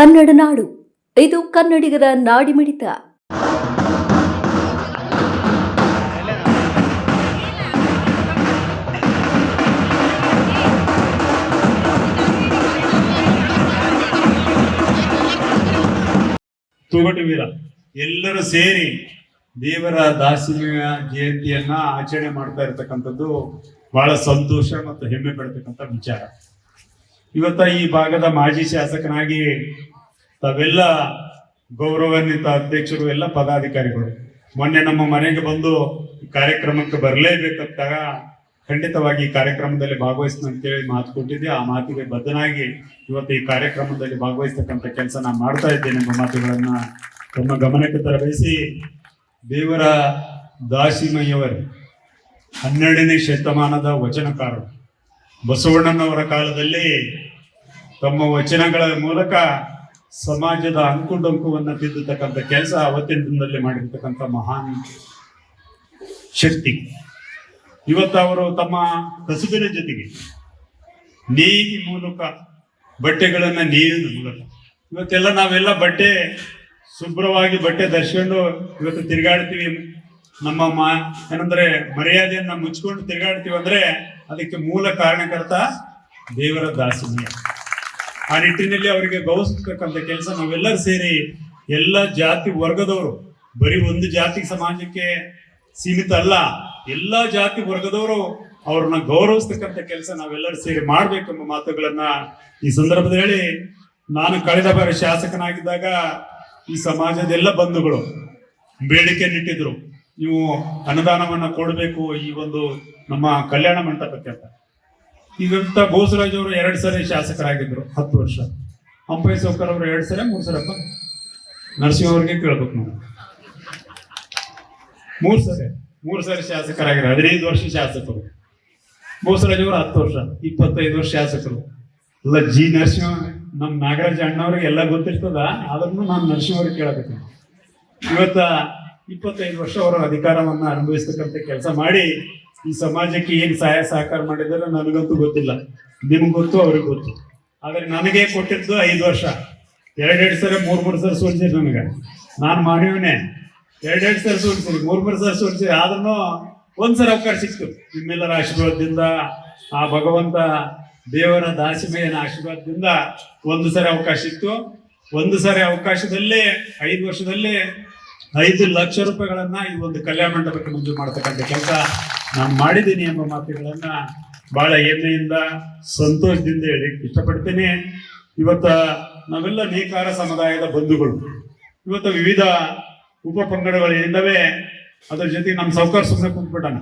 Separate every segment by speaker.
Speaker 1: ಕನ್ನಡ ನಾಡು. ಇದು ಕನ್ನಡಿಗರ ನಾಡಿಮಿಡಿತ
Speaker 2: ತೂಗಟು ವೀರ ಎಲ್ಲರೂ ಸೇರಿ ದೇವರ ದಾಸಿಯ ಜಯಂತಿಯನ್ನ ಆಚರಣೆ ಮಾಡ್ತಾ ಇರತಕ್ಕಂಥದ್ದು ಬಹಳ ಸಂತೋಷ ಮತ್ತು ಹೆಮ್ಮೆ ಪಡ್ತಕ್ಕಂಥ ವಿಚಾರ. ಇವತ್ತ ಈ ಭಾಗದ ಮಾಜಿ ಶಾಸಕನಾಗಿ ತಾವೆಲ್ಲ ಗೌರವಾನ್ವಿತ ಅಧ್ಯಕ್ಷರು, ಎಲ್ಲ ಪದಾಧಿಕಾರಿಗಳು. ಮೊನ್ನೆ ನಮ್ಮ ಮನೆಗೆ ಬಂದು ಕಾರ್ಯಕ್ರಮಕ್ಕೆ ಬರಲೇಬೇಕಂತಾಗ ಖಂಡಿತವಾಗಿ ಈ ಕಾರ್ಯಕ್ರಮದಲ್ಲಿ ಭಾಗವಹಿಸ್ತೀನಿ ಅಂತೇಳಿ ಮಾತು ಕೊಟ್ಟಿದ್ದೆ. ಆ ಮಾತಿಗೆ ಬದ್ಧನಾಗಿ ಇವತ್ತು ಈ ಕಾರ್ಯಕ್ರಮದಲ್ಲಿ ಭಾಗವಹಿಸ್ತಕ್ಕಂಥ ಕೆಲಸ ನಾನು ಮಾಡ್ತಾ ಇದ್ದೇನೆ ಎಂಬ ಮಾತುಗಳನ್ನ ತಮ್ಮ ಗಮನಕ್ಕೆ ತರಬೇಸಿ. ದೇವರ ದಾಸಿಮಯ್ಯವರು ಹನ್ನೆರಡನೇ ಶತಮಾನದ ವಚನಕಾರರು. ಬಸವಣ್ಣನವರ ಕಾಲದಲ್ಲಿ ತಮ್ಮ ವಚನಗಳ ಮೂಲಕ ಸಮಾಜದ ಅಂಕುಡೊಂಕುವನ್ನು ತಿದ್ದತಕ್ಕಂಥ ಕೆಲಸ ಅವತ್ತಿನ ದಿನದಲ್ಲಿ ಮಾಡಿರ್ತಕ್ಕಂಥ ಮಹಾನ್ ಶಕ್ತಿ. ಇವತ್ತು ಅವರು ತಮ್ಮ ಕಸುಬಿನ ಜೊತೆಗೆ ನೀರಿ ಮೂಲಕ ಬಟ್ಟೆಗಳನ್ನು ನೀರಿನ ಮೂಲಕ. ಇವತ್ತೆಲ್ಲ ನಾವೆಲ್ಲ ಬಟ್ಟೆ ಶುಭ್ರವಾಗಿ ಬಟ್ಟೆ ಧರಿಸ್ಕೊಂಡು ಇವತ್ತು ತಿರುಗಾಡ್ತೀವಿ. ನಮ್ಮ ಮಾ ಏನಂದ್ರೆ ಮರ್ಯಾದೆಯನ್ನ ಮುಚ್ಕೊಂಡು ತಿರುಗಾಡ್ತೀವಿ ಅಂದ್ರೆ ಅದಕ್ಕೆ ಮೂಲ ಕಾರಣಕರ್ತ ದೇವರ ದಾಸಿಮಯ ಆ ನಿಟ್ಟಿನಲ್ಲಿ ಅವರಿಗೆ ಗೌರವಿಸ್ತಕ್ಕಂಥ ಕೆಲಸ ನಾವೆಲ್ಲರೂ ಸೇರಿ ಎಲ್ಲ ಜಾತಿ ವರ್ಗದವರು, ಬರೀ ಒಂದು ಜಾತಿ ಸಮಾಜಕ್ಕೆ ಸೀಮಿತ ಅಲ್ಲ, ಎಲ್ಲ ಜಾತಿ ವರ್ಗದವರು ಅವ್ರನ್ನ ಗೌರವಿಸ್ತಕ್ಕಂಥ ಕೆಲಸ ನಾವೆಲ್ಲರೂ ಸೇರಿ ಮಾಡ್ಬೇಕೆಂಬ ಮಾತುಗಳನ್ನ ಈ ಸಂದರ್ಭದಲ್ಲಿ ಹೇಳಿ ನಾನು ಕಳೆದ ಬಾರಿ ಶಾಸಕನಾಗಿದ್ದಾಗ ಈ ಸಮಾಜದ ಎಲ್ಲ ಬಂಧುಗಳು ಬೇಡಿಕೆ ನಿಟ್ಟಿದ್ರು. ನೀವು ಅನುದಾನವನ್ನ ಕೊಡಬೇಕು ಈ ಒಂದು ನಮ್ಮ ಕಲ್ಯಾಣ ಮಂಟಪಕ್ಕೆ ಅಂತ. ಈಗಂತ ಬೋಸರಾಜ್ ಅವರು ಎರಡು ಸರಿ ಶಾಸಕರಾಗಿದ್ರು ಹತ್ತು ವರ್ಷ. ಅಂಪೈ ಸೌಕರ್ ಅವರು ಎರಡು ಸಲ ಮೂರು ಸಲಪ್ಪ ನರಸಿಂಹ ಅವ್ರಿಗೆ ಕೇಳ್ಬೇಕು ನಾವು. ಮೂರು ಸರಿ ಮೂರು ಸರಿ ಶಾಸಕರಾಗಿದ್ರು ಹದಿನೈದು ವರ್ಷ ಶಾಸಕರು. ಬೋಸರಾಜ್ ಅವರು ಹತ್ತು ವರ್ಷ, ಇಪ್ಪತ್ತೈದು ವರ್ಷ ಶಾಸಕರು. ಅಲ್ಲ, ಜಿ ನರಸಿಂಹ ನಮ್ಮ ನಾಗರಾಜ ಅಣ್ಣವ್ರಿಗೆ ಎಲ್ಲ ಗೊತ್ತಿರ್ತದ? ಆದ್ರೂ ನಾನು ನರಸಿಂಹ ಅವ್ರಿಗೆ ಕೇಳಬೇಕು ಇವತ್ತ ಇಪ್ಪತ್ತೈದು ವರ್ಷ ಅವರು ಅಧಿಕಾರವನ್ನು ಅನುಭವಿಸ್ತಕ್ಕಂಥ ಕೆಲಸ ಮಾಡಿ ಈ ಸಮಾಜಕ್ಕೆ ಏನು ಸಹಾಯ ಸಹಕಾರ ಮಾಡಿದಾರೆ ನನಗಂತೂ ಗೊತ್ತಿಲ್ಲ. ನಿಮ್ಗೆ ಗೊತ್ತು, ಅವ್ರಿಗೆ ಗೊತ್ತು. ಆದರೆ ನನಗೆ ಕೊಟ್ಟಿದ್ದು ಐದು ವರ್ಷ. ಎರಡೆರಡು ಸರಿ ಮೂರು ಮೂರು ಸರಿ ಸೋಲ್ಸಿರಿ ನನಗೆ. ನಾನು ಮಾಡಿವನೇ. ಎರಡೆರಡು ಸರಿ ಸೋಲ್ಸಿರಿ ಮೂರು ಮೂರು ಸಲ ಸೋಲ್ಸಿರಿ ಆದ್ರೂ ಒಂದ್ಸಲ ಅವಕಾಶ ಸಿಕ್ತು. ನಿಮ್ಮೆಲ್ಲರ ಆಶೀರ್ವಾದದಿಂದ, ಆ ಭಗವಂತ ದೇವರ ದಾಸಿಮೆಯನ ಆಶೀರ್ವಾದದಿಂದ ಒಂದು ಸರಿ ಅವಕಾಶ ಇತ್ತು ಒಂದು ಸರಿ ಅವಕಾಶದಲ್ಲೇ, ಐದು ವರ್ಷದಲ್ಲೇ ಐದು ಲಕ್ಷ ರೂಪಾಯಿಗಳನ್ನ ಈ ಒಂದು ಕಲ್ಯಾಣ ಮಂಟಪಕ್ಕೆ ಮಂಜೂರು ಮಾಡ್ತಕ್ಕಂಥ ಕೆಲಸ ನಾನು ಮಾಡಿದ್ದೀನಿ ಎಂಬ ಮಾತುಗಳನ್ನ ಬಹಳ ಹೆಮ್ಮೆಯಿಂದ, ಸಂತೋಷದಿಂದ ಹೇಳಿ ಇಷ್ಟಪಡ್ತೇನೆ. ಇವತ್ತ ನಾವೆಲ್ಲ ನೇಕಾರ ಸಮುದಾಯದ ಬಂಧುಗಳು. ಇವತ್ತು ವಿವಿಧ ಉಪ ಪಂಗಡಗಳು ಏನಿದ್ದಾವೆ, ಅದ್ರ ಜೊತೆಗೆ ನಮ್ಮ ಸೌಕಾರ ಸುಮ್ಮನೆ ಕುಂತ್ಬಿಟ್ಟಾನ.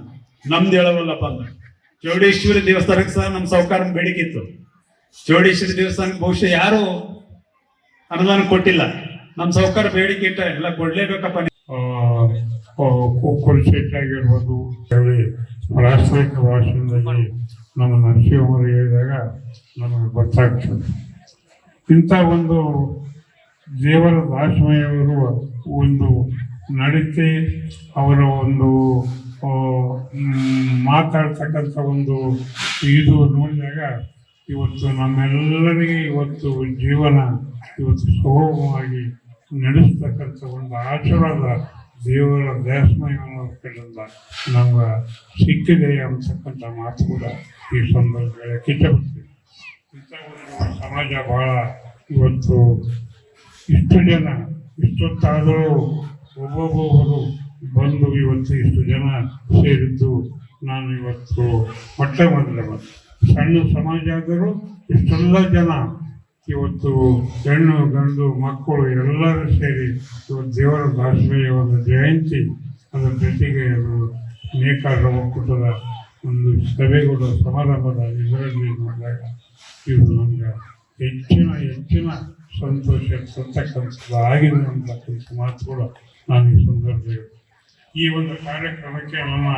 Speaker 2: ನಮ್ದು ಹೇಳವಲ್ಲಪ್ಪ ಅಂದ್ರೆ. ಚೌಡೇಶ್ವರಿ ದೇವಸ್ಥಾನಕ್ಕೆ ಸಹ ನಮ್ಮ ಸೌಕಾರ ಬೇಡಿಕೆ ಇತ್ತು. ಚೌಡೇಶ್ವರಿ ದೇವಸ್ಥಾನಕ್ಕೆ ಬಹುಶಃ ಯಾರು ಅನುದಾನ ಕೊಟ್ಟಿಲ್ಲ. ನಮ್ಮ ಸೌಕಾರ ಬೇಡಿಕೆ ಇಟ್ಟ ಎಲ್ಲ ಕೊಡ್ಲೇಬೇಕಪ್ಪ
Speaker 3: ಆಗಿರ್ಬೋದು ಹೇಳಿ ರಾಷ್ಟ್ರೀಯ ಭಾಷಣದಲ್ಲಿ ನಮ್ಮ ನರಸಿಂಹರು ಹೇಳಿದಾಗ ನಮಗೆ ಗೊತ್ತಾಗ್ತದೆ. ಇಂಥ ಒಂದು ದೇವರ ದಾಸಮಯವರು ಒಂದು ನಡತೆ, ಅವರ ಒಂದು ಮಾತಾಡ್ತಕ್ಕಂಥ ಒಂದು ಇದು ನೋಡಿದಾಗ ಇವತ್ತು ನಮ್ಮೆಲ್ಲರಿಗೆ ಇವತ್ತು ಜೀವನ ಇವತ್ತು ಸುಗಮವಾಗಿ ನಡೆಸ್ತಕ್ಕಂಥ ಒಂದು ಆಶೀರ್ವಾದ ದೇವರ ದೇಶಮಯವನ್ನು ಕಡೆಯಿಂದ ನಮ್ಗೆ ಸಿಕ್ಕಿದೆ ಅಂತಕ್ಕಂಥ ಮಾತು ಕೂಡ ಈ ಸಂದರ್ಭದಲ್ಲಿ ಕಿಚ್ಚಪಡ್ತೀವಿ ಇಂಥ ಸಮಾಜ ಭಾಳ ಇವತ್ತು ಇಷ್ಟು ಜನ, ಇಷ್ಟೊತ್ತಾದರೂ ಒಬ್ಬೊಬ್ಬೊಬ್ಬರು ಬಂದು ಇವತ್ತು ಇಷ್ಟು ಜನ ಸೇರಿದ್ದು ನಾನು ಇವತ್ತು ಮೊಟ್ಟ ಮೊದಲ ಸಣ್ಣ ಸಮಾಜ ಆದರೂ ಇಷ್ಟೆಲ್ಲ ಜನ ಇವತ್ತು ಹೆಣ್ಣು ಗಂಡು ಮಕ್ಕಳು ಎಲ್ಲರೂ ಸೇರಿ ಇವತ್ತು ದೇವರ ಒಂದು ಜಯಂತಿ, ಅದರ ಜೊತೆಗೆ ಅದು ನೇಕಾರರ ಒಕ್ಕೂಟದ ಒಂದು ಸಭೆಗಳ, ಸಮಾರಂಭದ ಇದರಲ್ಲಿ ಮಾಡಿದಾಗ ಇದು ನಮಗೆ ಹೆಚ್ಚಿನ ಹೆಚ್ಚಿನ ಸಂತೋಷ ಕೊಡ್ತಕ್ಕಂಥದ್ದು ಆಗಿದೆ ಅಂತಕ್ಕಂಥ ಮಾತುಗಳು ನಾನು ಈ ಸಂದರ್ಭದಲ್ಲಿ ಈ ಒಂದು ಕಾರ್ಯಕ್ರಮಕ್ಕೆ ನಮ್ಮ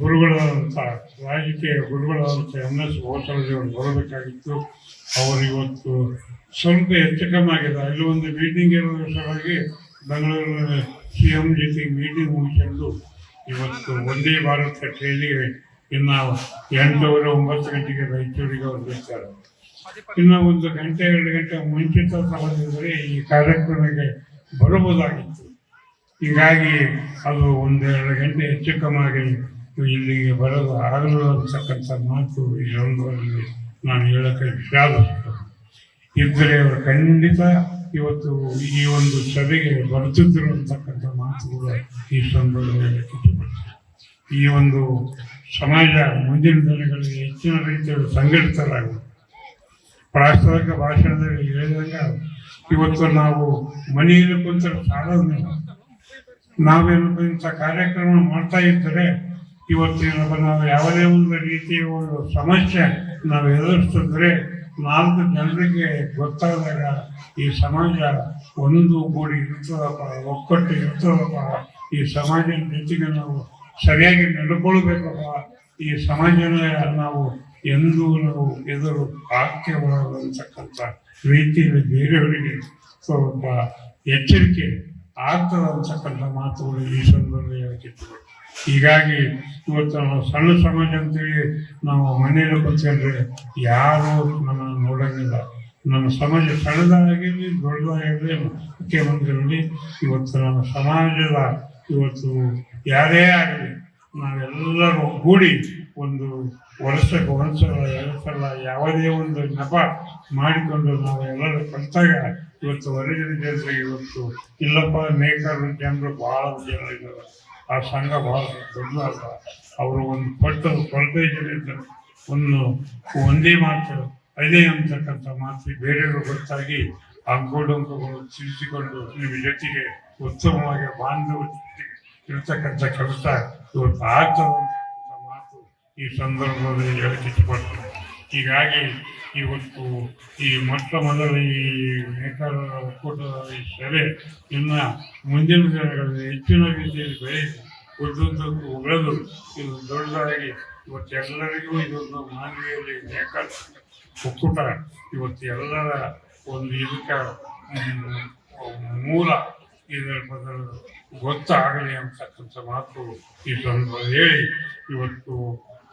Speaker 3: ಗುರುಗಳಾದಂಥ ರಾಜಕೀಯ ಗುರುಗಳಾದಂಥ ಎಂ ಎಸ್ ಗೋಸಲಜಿಯವರು ಬರಬೇಕಾಗಿತ್ತು. ಅವರು ಇವತ್ತು ಸ್ವಲ್ಪ ಹೆಚ್ಚು ಕಮ್ಮಿ ಆಗಿದೆ ಅಲ್ಲಿ ಒಂದು ಮೀಟಿಂಗ್ ಇರೋ ಸಲುವಾಗಿ ಬೆಂಗಳೂರಿನಲ್ಲಿ ಸಿ ಎಂ ಜೊತೆ ಮೀಟಿಂಗ್ ಮುಗಿಸಿಕೊಂಡು ಇವತ್ತು ಒಂದೇ ಭಾರತ ಟ್ರೈನಿಗೆ ಇನ್ನು ಎಂಟೂವರೆ ಒಂಬತ್ತು ಗಂಟೆಗೆ ರಾಯಚೂರಿಗೆ ಅವ್ರು ಬರ್ತಾರೆ ಇನ್ನು ಒಂದು ಗಂಟೆ, ಎರಡು ಗಂಟೆ ಮುಂಚಿತ ಸಮಯದಲ್ಲಿ ಈ ಕಾರ್ಯಕ್ರಮಕ್ಕೆ ಬರಬಹುದಾಗಿತ್ತು. ಹೀಗಾಗಿ ಅದು ಒಂದೆರಡು ಗಂಟೆ ಹೆಚ್ಚು ಕಮ್ಮಾಗಿ ಇಲ್ಲಿಗೆ ಬರಲು ಆಗಲು ಅಂತಕ್ಕಂಥ ಮಾತು ಈ ಸಂದರ್ಭದಲ್ಲಿ ನಾನು ಹೇಳಕ್ಕೆ ವಿಷಾದ ಇದ್ದರೆ ಅವರು ಖಂಡಿತ ಇವತ್ತು ಈ ಒಂದು ಸಭೆಗೆ ಬರುತ್ತಿರುವಂತಕ್ಕಂಥ ಅಂತಕ್ಕಂಥ ಮಾತುಗಳು ಈ ಸಂದರ್ಭದಲ್ಲಿ ಈ ಒಂದು ಸಮಾಜ ಮುಂದಿನ ದಿನಗಳಲ್ಲಿ ಹೆಚ್ಚಿನ ರೀತಿಯಲ್ಲಿ ಸಂಘಟಿತರಾಗ ಪ್ರಾಸ್ತಾವಿಕ ಭಾಷಣದಲ್ಲಿ ಹೇಳಿದಾಗ ಇವತ್ತು ನಾವು ಮನೆಯಲ್ಲಿ ಕುಂತ ಸಾಲೋದಿಲ್ಲ ನಾವೇನಪ್ಪ ಇಂಥ ಕಾರ್ಯಕ್ರಮ ಮಾಡ್ತಾ ಇದ್ದರೆ ಇವತ್ತೇನಪ್ಪ ನಾವು ಯಾವುದೇ ಒಂದು ರೀತಿಯ ಒಂದು ಸಮಸ್ಯೆ ನಾವು ಎದುರಿಸಿದ್ರೆ ನಾಲ್ಕು ಜನರಿಗೆ ಗೊತ್ತಾದಾಗ ಈ ಸಮಾಜ ಒಂದು ಕೂಡಿ ಇರ್ತದಪ್ಪ ಒಕ್ಕಟ್ಟು ಇರ್ತದಪ್ಪ ಈ ಸಮಾಜದ ಜೊತೆಗೆ ನಾವು ಸರಿಯಾಗಿ ನಡ್ಕೊಳ್ಬೇಕಪ್ಪ. ಈ ಸಮಾಜನ ನಾವು ಎಂದೂ ನಾವು ಎದುರು ಅಂತಕ್ಕಂಥ ರೀತಿಯಲ್ಲಿ ಬೇರೆಯವರಿಗೆ ಸ್ವಲ್ಪ ಎಚ್ಚರಿಕೆ ಆಗ್ತದೆ ಅಂತಕ್ಕಂಥ ಮಾತುಗಳು ಈ ಸಂದರ್ಭದಲ್ಲಿ ಹೇಳ್ತಿದ್ರು ಹೀಗಾಗಿ ಇವತ್ತು ನಾವು ಸಣ್ಣ ಸಮಾಜ ಅಂತೇಳಿ ನಾವು ಮನೆಯಲ್ಲಿ ಕೂತ್ಕೊಂಡ್ರೆ ಯಾರು ನಮ್ಮನ್ನು ನೋಡೋಂಗಿಲ್ಲ. ನಮ್ಮ ಸಮಾಜ ಸಣ್ಣದಾಗಿರಲಿ, ದೊಡ್ಡದಾಗಿರಲಿ ಮುಖ್ಯಮಂತ್ರಿಗಳಲ್ಲಿ ಇವತ್ತು ನಮ್ಮ ಸಮಾಜದ ಇವತ್ತು ಯಾರೇ ಆಗಲಿ ನಾವೆಲ್ಲರೂ ಕೂಡಿ ಒಂದು ವರ್ಷಕ್ಕೆ ಒಂದ್ಸಲ, ಎರಡು ಸಲ ಯಾವುದೇ ಒಂದು ನೆಪ ಮಾಡಿಕೊಂಡು ನಾವು ಎಲ್ಲರೂ ಕಲಿತಾಗ ಇವತ್ತು ಹೊರಗಿನ ಜನರಿಗೆ ಇವತ್ತು ಇಲ್ಲಪ್ಪ ನೇಕಾರರು ಜನರು ಬಹಳ ಜನರಿದ್ದಾರೆ ಆ ಸಂಘ ಬಹಳ ದೊಡ್ಡ ಅವರು ಒಂದು ಪಟ್ಟು ಕೊರತೆ ಜನ ಒಂದು ಒಂದೇ ಮಾತು, ಅದೇ ಅಂತಕ್ಕಂಥ ಮಾತು ಬೇರೆಯವರು ಗೊತ್ತಾಗಿ ಅಂಕೋಡಂಕಗಳು ತಿಳಿಸಿಕೊಂಡು ನಿಮ್ಮ ಜೊತೆಗೆ ಉತ್ತಮವಾಗಿ ಬಾಂಧವ ಇರ್ತಕ್ಕಂಥ ಕೆಲಸ ಇವತ್ತು ಆಗ್ತದೆ ಈ ಸಂದರ್ಭದಲ್ಲಿ ಇಷ್ಟಪಡ್ತೀನಿ ಹೀಗಾಗಿ ಇವತ್ತು ಈ ಮೊಟ್ಟ ಮೊದಲ ಈ ನೇಕಾರರ ಒಕ್ಕೂಟದ ಈ ಸಭೆ ಇನ್ನ ಮುಂದಿನ ದಿನಗಳಲ್ಲಿ ಹೆಚ್ಚಿನ ರೀತಿಯಲ್ಲಿ ಬೆಳೆಯಿತು. ಉದ್ದುದ್ದಕ್ಕೂ ಬೆಳೆದು ಇದು ದೊಡ್ಡದಾಗಿ ಇವತ್ತು ಎಲ್ಲರಿಗೂ ಇದೊಂದು ಮಾನವೀಯಲ್ಲಿ ನೇಕಾರ ಒಕ್ಕೂಟ. ಇವತ್ತು ಎಲ್ಲರ ಒಂದು ಇದಕ್ಕೆ ಮೂಲ ಇದರ ಬದಲು ಗೊತ್ತಾಗಲಿ ಅಂತಕ್ಕಂಥ ಮಾತು ಈ ಸಂದರ್ಭದಲ್ಲಿ ಹೇಳಿ. ಇವತ್ತು